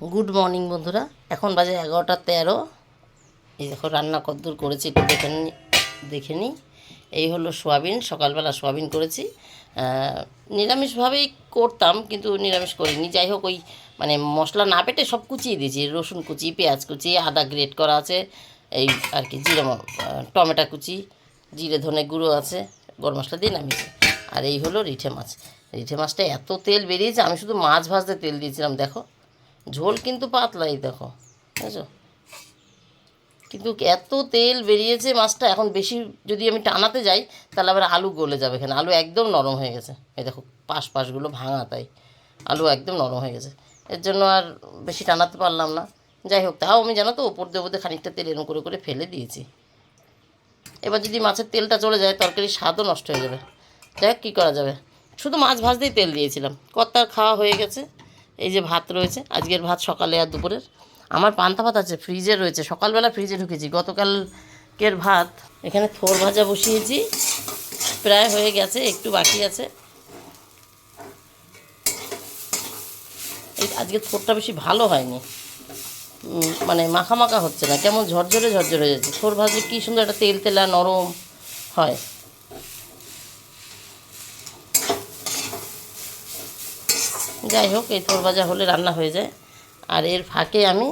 Good morning বন্ধুরা। এখন বাজে এগারোটা তেরো। এই দেখো, রান্না কদ্দূর করেছি, একটু দেখে নি, দেখে নিই এই হলো সোয়াবিন, সকালবেলা সোয়াবিন করেছি। নিরামিষভাবেই করতাম, কিন্তু নিরামিষ করিনি। যাই হোক, ওই মানে মশলা না পেটে সব কুচিয়ে দিয়েছি। রসুন কুচি, পেঁয়াজ কুচি, আদা গ্রেট করা আছে, এই আর কি, জিরে টমেটো কুচি, জিরে ধনে গুঁড়ো আছে, গরম মশলা দিয়ে নামিয়েছি। আর এই হলো রিঠে মাছ। রিঠে মাছটা এত তেল বেরিয়েছে, আমি শুধু মাছ ভাজতে তেল দিয়েছিলাম, দেখো। ঝোল কিন্তু পাতলাই, দেখো, বুঝছ? কিন্তু এত তেল বেরিয়েছে মাছটা, এখন বেশি যদি আমি টানাতে যাই, তাহলে আবার আলু গলে যাবে এখানে। আলু একদম নরম হয়ে গেছে। এই দেখো পাশ পাশগুলো ভাঙা তাই। আলু একদম নরম হয়ে গেছে। এর জন্য আর বেশি টানাতে পারলাম না। যাই হোক, তাও আমি জানো তো, ওপর দিয়ে ওপর খানিকটা তেল এরম করে করে ফেলে দিয়েছি। এবার যদি মাছের তেলটা চলে যায়, তরকারির স্বাদও নষ্ট হয়ে যাবে। যাই হোক, কী করা যাবে? শুধু মাছ ভাজতেই তেল দিয়েছিলাম। কর্তার খাওয়া হয়ে গেছে। এই যে ভাত রয়েছে, আজকের ভাত সকালে আর দুপুরের। আমার পান্তা ভাত আছে, ফ্রিজে রয়েছে, সকালবেলা ফ্রিজে ঢুকেছি, গতকালকের ভাত। এখানে থোর ভাজা বসিয়েছি, প্রায় হয়ে গেছে, একটু বাকি আছে। আজকে থোরটা বেশি ভালো হয়নি। মানে মাখা মাখা হচ্ছে না, কেমন ঝরঝরে ঝরঝরে যাচ্ছে। থোর ভাজলে কী সুন্দর একটা তেল তেলা নরম হয়। যাই হোক, এই থোর ভাজা হলে রান্না হয়ে যায়। আর এর ফাঁকে আমি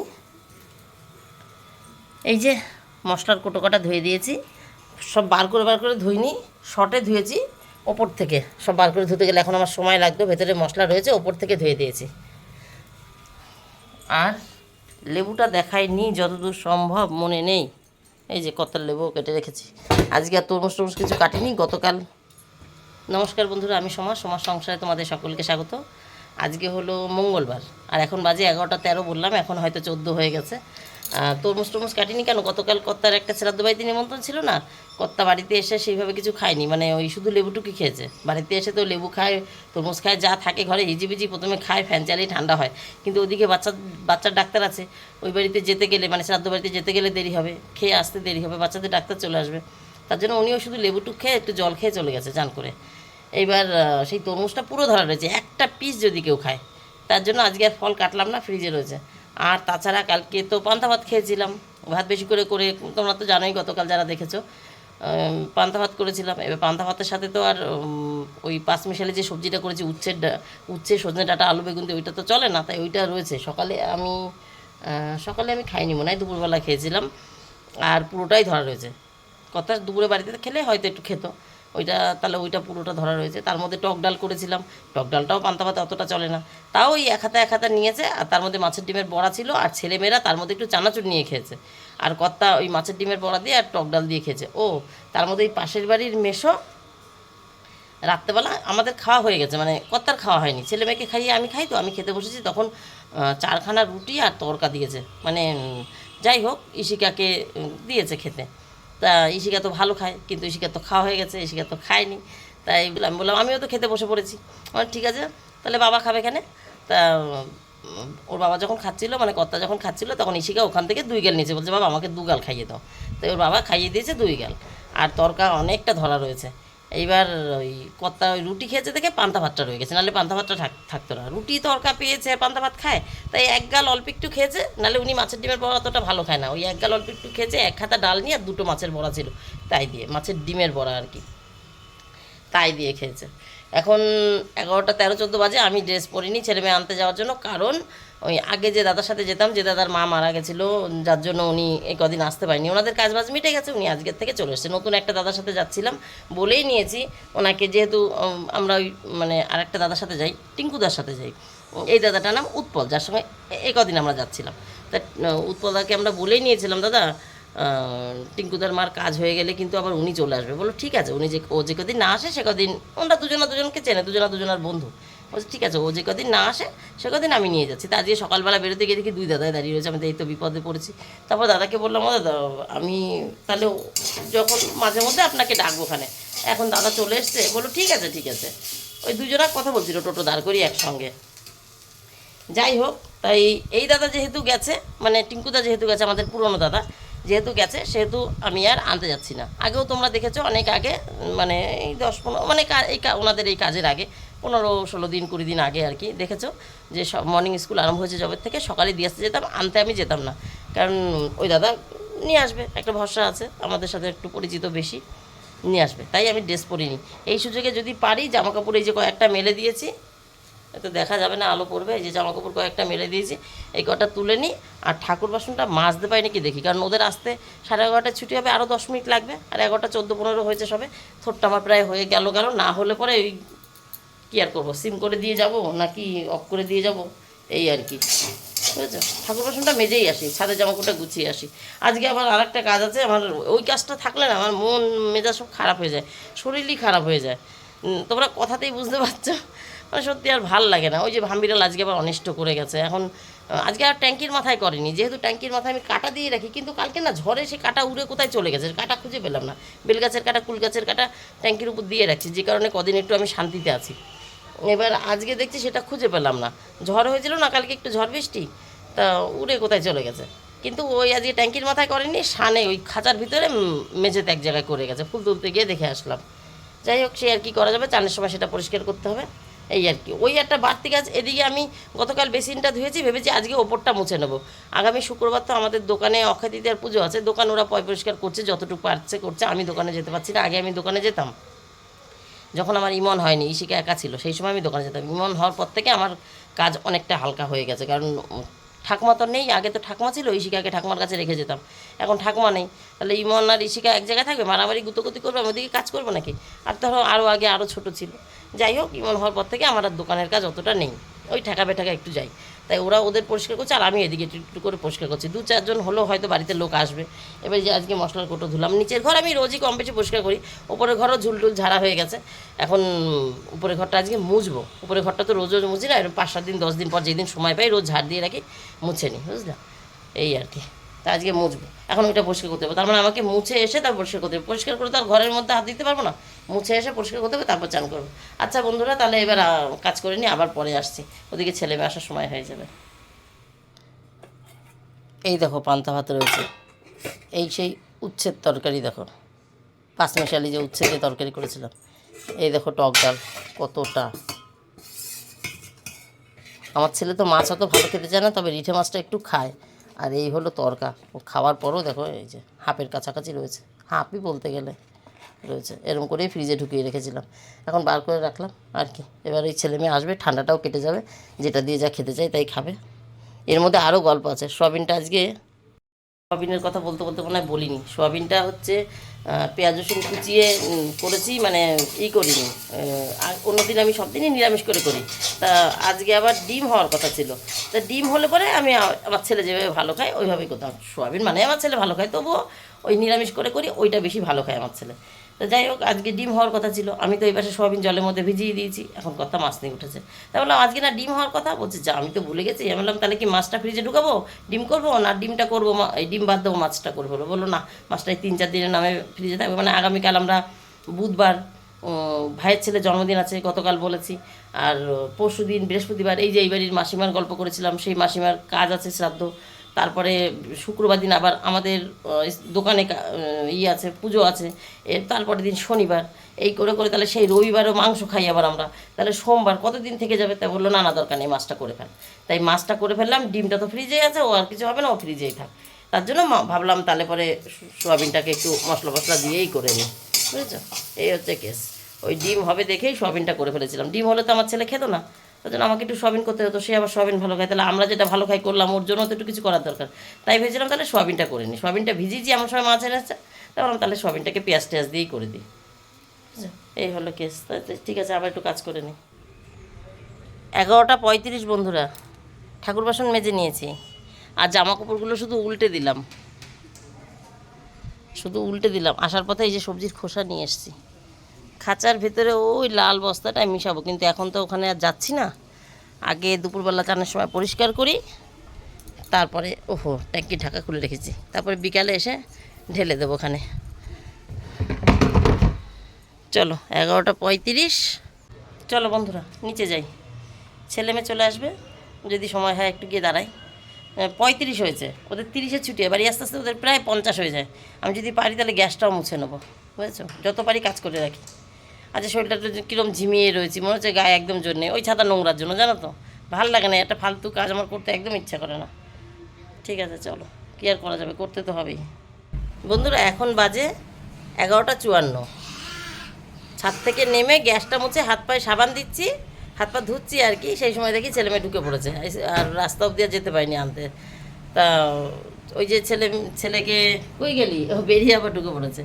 এই যে মশলার কোটো কাটা ধুয়ে দিয়েছি। সব বার করে বার করে ধুইনি শর্টে ধুয়েছি ওপর থেকে। সব বার করে ধুতে গেলে এখন আমার সময় লাগতো ভেতরে মশলা রয়েছে, ওপর থেকে ধুয়ে দিয়েছি। আর লেবুটা দেখাইনি, যতদূর সম্ভব মনে নেই। এই যে কত লেবু কেটে রেখেছি। আজকে আর তরমুজ টরমুজ কিছু কাটিনি, গতকাল। নমস্কার বন্ধুরা, আমি সমাজ সমাজ সংসারে তোমাদের সকলকে স্বাগত। আজকে হলো মঙ্গলবার। আর এখন বাজে এগারোটা তেরো বললাম, এখন হয়তো চোদ্দ হয়ে গেছে। তরমুজ টরমুজ কাটিনি কেন? গতকাল কর্তার একটা শ্রাদ্ধ বাড়িতে নিমন্ত্রণ ছিল না? কর্তা বাড়িতে এসে সেইভাবে কিছু খায়নি মানে ওই শুধু লেবুটুকি খেয়েছে। বাড়িতে এসে তো লেবু খায়, তরমুজ খায়, যা থাকে ঘরে হিজিবিজি প্রথমে খায়, ফ্যান চালিয়ে ঠান্ডা হয়। কিন্তু ওদিকে বাচ্চা, বাচ্চার ডাক্তার আছে, ওই বাড়িতে যেতে গেলে মানে শ্রাদ্ধ বাড়িতে যেতে গেলে দেরি হবে, খেয়ে আসতে দেরি হবে, বাচ্চাদের ডাক্তার চলে আসবে। তার জন্য উনিও শুধু লেবুটুক খেয়ে একটু জল খেয়ে চলে গেছে, চান করে। এইবার সেই তরমুজটা পুরো ধরা রয়েছে, একটা পিস যদি কেউ খায়, তার জন্য আজকে আর ফল কাটলাম না ফ্রিজে রয়েছে। আর তাছাড়া কালকে তো পান্তা ভাত খেয়েছিলাম, ভাত বেশি করে করে, তোমরা তো জানোই গতকাল যারা দেখেছ পান্তা ভাত করেছিলাম। এবার পান্তা ভাতের সাথে তো আর ওই পাঁচ মিশালে যে সবজিটা করেছি, উচ্ছের উচ্ছে, সজনে ডাটা, আলু, বেগুন দিয়ে, ওইটা তো চলে না, তাই ওইটা রয়েছে। সকালে আমি সকালে আমি খাইনি, মনে হয় দুপুরবেলা খেয়েছিলাম, আর পুরোটাই ধরা রয়েছে। কথা দুপুরে বাড়িতে খেলে হয়তো একটু খেত ওইটা, তাহলে ওইটা পুরোটা ধরা রয়েছে। তার মধ্যে টক ডাল করেছিলাম। টক ডালটাও পান্তা ভাতে অতটা চলে না। তাও ওই এক হাতা এক হাতা নিয়েছে, আর তার মধ্যে মাছের ডিমের বড়া ছিল, আর ছেলেমেয়েরা তার মধ্যে একটু চানাচুর নিয়ে খেয়েছে। আর কর্তা ওই মাছের ডিমের বড়া দিয়ে আর টক ডাল দিয়ে খেয়েছে। ও, তার মধ্যে এই পাশের বাড়ির মেশো রাত্রেবেলা আমাদের খাওয়া হয়ে গেছে মানে কর্তার খাওয়া হয়নি। ছেলে মেয়েকে খাইয়ে আমি খাই তো, আমি খেতে বসেছি, তখন চারখানা রুটি আর তরকা দিয়েছে। মানে যাই হোক ইশিকাকে দিয়েছে খেতে। তা ইশিকা তো ভালো খায়, কিন্তু ইশিকা তো খাওয়া হয়ে গেছে ইশিকা তো খায়নি। তাই আমি বললাম, আমিও তো খেতে বসে পড়েছি। আমার ঠিক আছে, তাহলে বাবা খাবে এখানে। তা ওর বাবা যখন খাচ্ছিল মানে কর্তা যখন খাচ্ছিল, তখন ইশিকা ওখান থেকে দুই গাল নিয়েছে। বলছে, বাবা, আমাকে দু গাল খাইয়ে দাও। তাই ওর বাবা খাইয়ে দিয়েছে দুই গাল। আর তরকা অনেকটা ধরা রয়েছে। এইবার ওই কর্তা ওই রুটি খেয়েছে দেখে পান্তা ভাতটা রয়ে গেছে, নাহলে পান্তা ভাতটা থাক থাকতো না। রুটি তরকা পেয়েছে, পান্তা ভাত খায়, তাই এক গাল অল্প একটু খেয়েছে, নাহলে উনি মাছের ডিমের বড়া অতটা ভালো খায় না। ওই এক গাল অল্প একটু খেয়েছে, এক খাতা ডাল নিয়ে আর দুটো মাছের বড়া ছিল, তাই দিয়ে, মাছের ডিমের বড়া আর কি, তাই দিয়ে খেয়েছে। এখন এগারোটা তেরো চোদ্দ বাজে, আমি ড্রেস পরিনি ছেলে মেয়ে আনতে যাওয়ার জন্য, কারণ ওই আগে যে দাদার সাথে যেতাম, যে দাদার মা মারা গেছিল, যার জন্য উনি এই কদিন আসতে পারেনি। ওনাদের কাজ বাজ মিটে গেছে, উনি আজকের থেকে চলে এসেছে। নতুন একটা দাদার সাথে যাচ্ছিলাম বলেই নিয়েছি ওনাকে, যেহেতু আমরা ওই মানে আরেকটা দাদার সাথে যাই টিঙ্কুদার সাথে যাই। এই দাদাটার নাম উৎপল, যার সঙ্গে এই কদিন আমরা যাচ্ছিলাম। তা উৎপলদাকে আমরা বলেই নিয়েছিলাম, দাদা টিঙ্কুদার মার কাজ হয়ে গেলে কিন্তু আবার উনি চলে আসবে। বলো ঠিক আছে। উনি যে, ও যে কদিন না আসে, সে কদিন ওনারা দুজনা দুজনকে চেনে, দুজনা দুজনার বন্ধু। বলছে, ঠিক আছে, ও যে কদিন না আসে, সে কদিন আমি নিয়ে যাচ্ছি। তা আজকে সকালবেলা বেরোতে গিয়ে দেখি দুই দাদাই দাঁড়িয়ে রয়েছে আমি এই তো বিপদে পড়েছি। তারপর দাদাকে বললাম, ও দাদা, আমি তাহলে যখন মাঝে মধ্যে আপনাকে ডাকবো ওখানে। এখন দাদা চলে এসছে, বলল, ঠিক আছে ঠিক আছে। ওই দুজনা কথা বলছিল, টোটো দাঁড় করি একসঙ্গে। যাই হোক, তাই এই দাদা যেহেতু গেছে মানে টিঙ্কুদা যেহেতু গেছে, আমাদের পুরনো দাদা যেহেতু গেছে, সেহেতু আমি আর আনতে যাচ্ছি না। আগেও তোমরা দেখেছ, অনেক আগে মানে এই দশ পনেরো মানে এই ওনাদের এই কাজের আগে পনেরো ষোলো দিন, কুড়ি দিন আগে আর কি। দেখেছ? যে সব মর্নিং স্কুল আরম্ভ হয়েছে জবের থেকে, সকালে দিয়ে আসতে যেতাম, আনতে আমি যেতাম না। কারণ ওই দাদা নিয়ে আসবে, একটা ভরসা আছে, আমাদের সাথে একটু পরিচিত বেশি, নিয়ে আসবে। তাই আমি ড্রেস পরিনি। এই সুযোগে যদি পারি জামা কাপড় এই যে কয়েকটা মেলে দিয়েছি, এত দেখা যাবে না আলো পড়বে, এই যে জামা কাপড় কয়েকটা মেলে দিয়েছি, এই কটা তুলে নিই আর ঠাকুর বাসনটা মাজতে পাই নাকি দেখি? কারণ ওদের আসতে সাড়ে এগারোটায় ছুটি হবে আরও দশ মিনিট লাগবে, আর এগারোটা, চোদ্দ, পনেরো হয়েছে সবে থোরটা আমার প্রায় হয়ে গেল গেল, না হলে পরে ওই কী আর করব? সিম করে দিয়ে যাব নাকি অফ করে দিয়ে যাব? এই আর কি। বুঝেছ? ঠাকুর বাসনটা মেজেই আসি ছাদের জামা কাপড়টা গুছিয়ে আসি। আজকে আবার আর একটা কাজ আছে, আমার ওই কাজটা থাকলে না, আমার মন, মেজাজ সব খারাপ হয়ে যায়, শরীরই খারাপ হয়ে যায়। তোমরা কথাতেই বুঝতে পারছ। মানে সত্যি আর ভালো লাগে না। ওই যে ভাম্বিরাল আজকে আবার অনিষ্ট করে গেছে। এখন আজকে আর ট্যাঙ্কির মাথায় করেনি। যেহেতু ট্যাঙ্কির মাথায় আমি কাটা দিয়ে রাখি, কিন্তু কালকে না ঝড়ে সে কাটা উড়ে কোথায় চলে গেছে? কাটা খুঁজে পেলাম না। বেলগাছের কাটা কুল গাছের কাটা ট্যাঙ্কির উপর দিয়ে রাখছি। যে কারণে কদিন একটু আমি শান্তিতে আছি। এবার আজকে দেখছি সেটা খুঁজে পেলাম না। ঝড় হয়েছিল না, কালকে একটু ঝড় বৃষ্টি, তা উড়ে কোথায় চলে গেছে? কিন্তু ওই আজকে ট্যাঙ্কির মাথায় করেনি, সানে ওই খাঁচার ভিতরে মেঝেতে এক জায়গায় করে গেছে, ফুল তুলতে গিয়ে দেখে আসলাম। যাই হোক, সে আর কি করা যাবে, চানের সময় সেটা পরিষ্কার করতে হবে, এই আর কি। ওই একটা বাড়তি কাজ, এদিকে আমি গতকাল বেসিনটা ধুয়েছি, ভেবেছি আজকে ওপরটা মুছে নেব। আগামী শুক্রবার তো আমাদের দোকানে অক্ষয় তৃতীয়ার পুজো আছে, দোকান ওরা পয় পরিষ্কার করছে, যতটুকু পারছে করছে, আমি দোকানে যেতে পারছি না, আগে আমি দোকানে যেতাম। যখন আমার ইমন হয়নি ইশিকা একা ছিল, সেই সময় আমি দোকানে যেতাম। ইমন হওয়ার পর থেকে আমার কাজ অনেকটা হালকা হয়ে গেছে, কারণ ঠাকমা তো নেই, আগে তো ঠাকমা ছিল ইশিকাকে ঠাকমার কাছে রেখে যেতাম। এখন ঠাকমা নেই, তাহলে ইমন আর ইশিকা এক জায়গায় থাকবে? মারামারি, গুতোগুতি করবে? আমি ওদিকে কাজ করব নাকি? আর ধরো আরও আগে আরও ছোট ছিল। যাই হোক, ইমন হওয়ার পর থেকে আমার আর দোকানের কাজ অতটা নেই। ওই ঠেকা বেঠাকা একটু যাই। তাই ওরা ওদের পরিষ্কার করছে, আর আমি এদিকে একটু একটু করে পরিষ্কার করছি। দু চারজন হলেও হয়তো বাড়িতে লোক আসবে। এবার যে আজকে মশলার কোটো ধুলাম। নিচের ঘর আমি রোজই কম বেশি পরিষ্কার করি। ওপরের ঘরও ঝুলটুল ঝাড়া হয়ে গেছে। এখন উপরের ঘরটা আজকে মুছবো। উপরের ঘরটা তো রোজ রোজ মুছি না পাঁচ সাত দিন, দশ দিন পর যেদিন সময় পাই, রোজ ঝাড় দিয়ে রাখি, মুছে নিই, বুঝলা? এই আর কি। তা আজকে মুছবো। এখন ওইটা পরিষ্কার করতে হবে। তার মানে আমাকে মুছে এসে তার পরিষ্কার করতে হবে। পরিষ্কার করে তো আর ঘরের মধ্যে হাত দিতে পারব না? মুছে এসে পরিষ্কার করতে হবে, তারপর চান করব। আচ্ছা বন্ধুরা, তাহলে এবার কাজ করে নিই আবার পরে আসছি। ওদিকে ছেলে মেয়ে আসার সময় হয়ে যাবে। এই দেখো, পান্তা ভাত রয়েছে। এই সেই উচ্ছের তরকারি দেখো। পাঁচমিশালি যে উচ্ছে দিয়ে তরকারি করেছিলাম। এই দেখো টক ডাল, কতটা। আমার ছেলে তো মাছ অত ভালো খেতে চায় না, তবে রিঠে মাছটা একটু খায়। আর এই হলো তরকা। ও খাওয়ার পরও দেখো এই যে হাফের কাছাকাছি রয়েছে। হাফই বলতে গেলে রয়েছে। এরকম করেই ফ্রিজে ঢুকিয়ে রেখেছিলাম। এখন বার করে রাখলাম। আর কি। এবার এই ছেলে মেয়ে আসবে, ঠান্ডাটাও কেটে যাবে। যেটা দিয়ে যা খেতে চাই তাই খাবে। এর মধ্যে আরও গল্প আছে। সবিনটা আজকে সয়াবিনের কথা বলতে বলতে মনে হয় বলিনি। সোয়াবিনটা হচ্ছে পেঁয়াজ, রসুন কুচিয়ে করেছি মানে ই করিনি। অন্যদিন আমি সব দিনই নিরামিষ করে করি। তা আজকে আবার ডিম হওয়ার কথা ছিল। তা ডিম হলে পরে আমি আমার ছেলে যেভাবে ভালো খাই ওইভাবেই করতাম। সোয়াবিন মানে আমার ছেলে ভালো খায়, তবুও ওই নিরামিষ করে করি, ওইটা বেশি ভালো খায় আমার ছেলে। তো যাই হোক, আজকে ডিম হওয়ার কথা ছিল। আমি তো এই পাশে সোয়াবিন জলের মধ্যে ভিজিয়ে দিয়েছি। এখন কথা মাছ নিয়ে উঠেছে। তা বললাম, আজকে না ডিম হওয়ার কথা? বলছে, যা, আমি তো ভুলে গেছি। আমি বললাম, তাহলে কি মাছটা ফ্রিজে ঢুকাবো? ডিম করব? না, ডিমটা করব? এই ডিম বাদ দেবো মাছটা করব। বলল না, মাছটা তিন চার দিনের নামে ফ্রিজে থাকবে। মানে আগামীকাল আমরা বুধবার ভাইয়ের ছেলে জন্মদিন আছে, গতকাল বলেছি। আর পরশু দিন বৃহস্পতিবার, এই যে এই বাড়ির মাসিমার গল্প করেছিলাম, সেই মাসিমার কাজ আছে শ্রাদ্ধ। তারপরে শুক্রবার দিন আবার আমাদের দোকানে আহ, ইয়ে আছে পুজো আছে এর তারপরের দিন শনিবার। এই করে করে তাহলে সেই রবিবারও মাংস খাই আবার আমরা। তাহলে সোমবার কতদিন থেকে যাবে? তাই বলল না না দরকার নেই মাছটা করে ফেল। তাই মাছটা করে ফেললাম ডিমটা তো ফ্রিজেই আছে ও আর কিছু হবে না ও ফ্রিজেই থাক। তার জন্য ভাবলাম তাহলে পরে সোয়াবিনটাকে একটু মশলা মশলা দিয়েই করে নিই বুঝেছ? এই হচ্ছে কেস ওই ডিম হবে দেখেই সোয়াবিনটা করে ফেলেছিলাম। ডিম হলে তো আমার ছেলে খেতো না। তার জন্য আমাকে একটু সোয়াবিন করতে হতো সে আবার সোয়াবিন ভালো খায়। তাহলে আমরা যেটা ভালো খাই করলাম, ওর জন্য তো একটু কিছু করার দরকার। তাই ভেবেছিলাম তাহলে সোয়াবিনটা করে নিই সোয়াবিনটা ভিজিয়েছি, আমার সময় মাছ এনেছে বললাম তাহলে সোয়াবিনটাকে পেঁয়াজ টেয়াজ দিয়েই করে দিই। এই হলো কেস ঠিক আছে, আবার একটু কাজ করে নিই এগারোটা পঁয়ত্রিশ বন্ধুরা ঠাকুর বাসন মেজে নিয়েছি। আর জামা কাপড়গুলো শুধু উল্টে দিলাম। শুধু উল্টে দিলাম। আসার পথে এই যে সবজির খোসা নিয়ে এসেছি। খাঁচার ভেতরে ওই লাল বস্তাটাই মিশাবো, কিন্তু এখন তো ওখানে আর যাচ্ছি না। আগে দুপুরবেলা চানের সময় পরিষ্কার করি, তারপরে, ওহো, ট্যাঙ্কি ঢাকা খুলে রেখেছি। তারপরে বিকালে এসে ঢেলে দেবো ওখানে। চলো, এগারোটা পঁয়ত্রিশ। চলো বন্ধুরা, নিচে যাই। ছেলে মেয়ে চলে আসবে, যদি সময় হয় একটু গিয়ে দাঁড়াই। পঁয়ত্রিশ হয়েছে, ওদের তিরিশে ছুটি বাড়ি আস্তে আস্তে ওদের প্রায় পঞ্চাশ হয়ে যায়। আমি যদি পারি তাহলে গ্যাসটাও মুছে নেব, বুঝেছ? যত পারি কাজ করে রাখি। আচ্ছা শরীরটা কীরকম ঝিমিয়ে রয়েছে, মনে হচ্ছে গায়ে একদম জোর নেই। ওই ছাতা নোংরার জন্য, জানো তো? ভালো লাগে না, একটা ফালতু কাজ আমার করতে একদম ইচ্ছা করে না। ঠিক আছে, চলো। কী আর করা যাবে? করতে তো হবেই। বন্ধুরা, এখন বাজে এগারোটা চুয়ান্ন। ছাদ থেকে নেমে গ্যাসটা মুছে হাত পায়ে সাবান দিচ্ছি, হাত পা ধুচ্ছি আর কি। সেই সময় দেখি ছেলে মেয়ে ঢুকে পড়েছে। আর রাস্তা অব্দি আর যেতে পারিনি আনতে। তা, ওই যে ছেলে, ছেলেকে কই গেলি? ও বেরিয়ে আবার ঢুকে পড়েছে।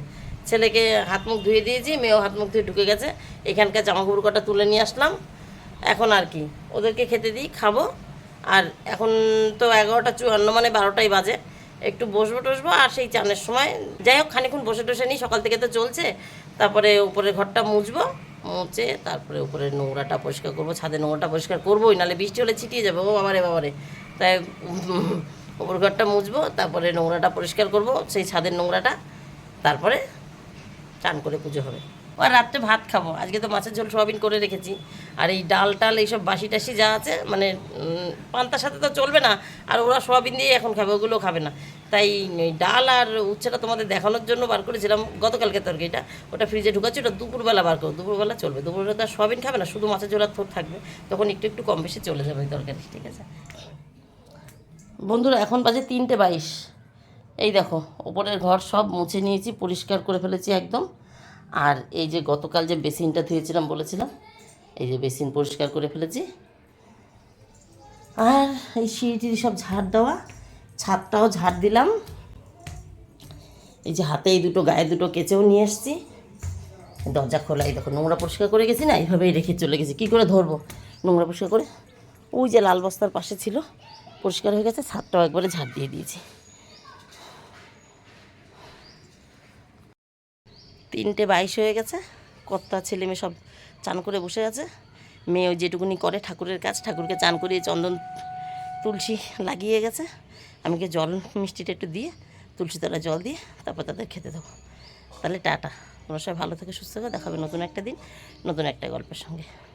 ছেলেকে হাত মুখ ধুয়ে দিয়েছি, মেয়েও হাত মুখ ধুয়ে ঢুকে গেছে। এখানকার জামা কাপড় কটা তুলে নিয়ে আসলাম। এখন আর কি, ওদেরকে খেতে দিই, খাব। আর এখন তো এগারোটা চুয়ান্ন মানে বারোটাই বাজে। একটু বসবো টসবো আর সেই চানের সময়। যাই হোক খানিক্ষণ বসে টসে নিই, সকাল থেকে তো চলছে। তারপরে উপরে ঘরটা মুছবো, মুছে তারপরে উপরে নোংরাটা পরিষ্কার করব, ছাদে নোংরাটা পরিষ্কার করবোই নাহলে বৃষ্টি হলে ছিটিয়ে যাবে, ও বাবারে বাবারে। তাই উপর ঘরটা মুছবো, তারপরে নোংরাটা পরিষ্কার করব, সেই ছাদের নোংরাটা। তারপরে চান করে পুজো হবে। আর রাত্রে ভাত খাব। আজকে তো মাছের ঝোল সোয়াবিন করে রেখেছি। আর এই ডাল টাল এইসব বাসি টাসি যা আছে মানে পান্তার সাথে তো চলবে না। আর ওরা সোয়াবিন দিয়ে এখন খাবে ওগুলো খাবে না। তাই ডাল আর উচ্ছেটা তোমাদের দেখানোর জন্য বার করেছিলাম গতকালকে তরকারিটা। ওটা ফ্রিজে ঢুকাচ্ছি, ওটা দুপুরবেলা বার করো দুপুরবেলা চলবে। দুপুরবেলা তো আর সোয়াবিন খাবে না, শুধু মাছের ঝোল আর থোর থাকবে। তখন একটু একটু কম বেশি চলে যাবে তরকারি, ঠিক আছে? বন্ধুরা, এখন বাজে তিনটে বাইশ। এই দেখো, ওপরের ঘর সব মুছে নিয়েছি, পরিষ্কার করে ফেলেছি একদম। আর এই যে গতকাল যে বেসিনটা ধুয়েছিলাম বলেছিলাম, এই যে বেসিন পরিষ্কার করে ফেলেছি। আর এই সিঁড়ি সব ঝাড় দেওয়া, ছাদটাও ঝাড় দিলাম। এই যে হাতে এই দুটো গায়ে দুটো কেচেও নিয়ে এসেছি। দরজা খোলা, এই দেখো নোংরা পরিষ্কার করে গেছি না, এইভাবেই রেখে চলে গেছি। কী করে ধরবো নোংরা পরিষ্কার করে? ওই যে লাল বস্তার পাশে ছিল, পরিষ্কার হয়ে গেছে, ছাদটাও একবারে ঝাড় দিয়ে দিয়েছি। তিনটে বাইশ হয়ে গেছে। কর্তা, ছেলে মেয়ে সব চান করে বসে আছে। মেয়ে যেটুকুনি করে ঠাকুরের কাজ, ঠাকুরকে চান করিয়ে চন্দন তুলসী লাগিয়ে গেছে। আমি কি জল, মিষ্টিটা একটু দিয়ে তুলসী তলায় জল দিয়ে তারপর তাদের খেতে দেবো। তাহলে টাটা। তোমরা সবাই ভালো থেকে সুস্থ থাকে। দেখাবে নতুন একটা দিন, নতুন একটা গল্পের সঙ্গে।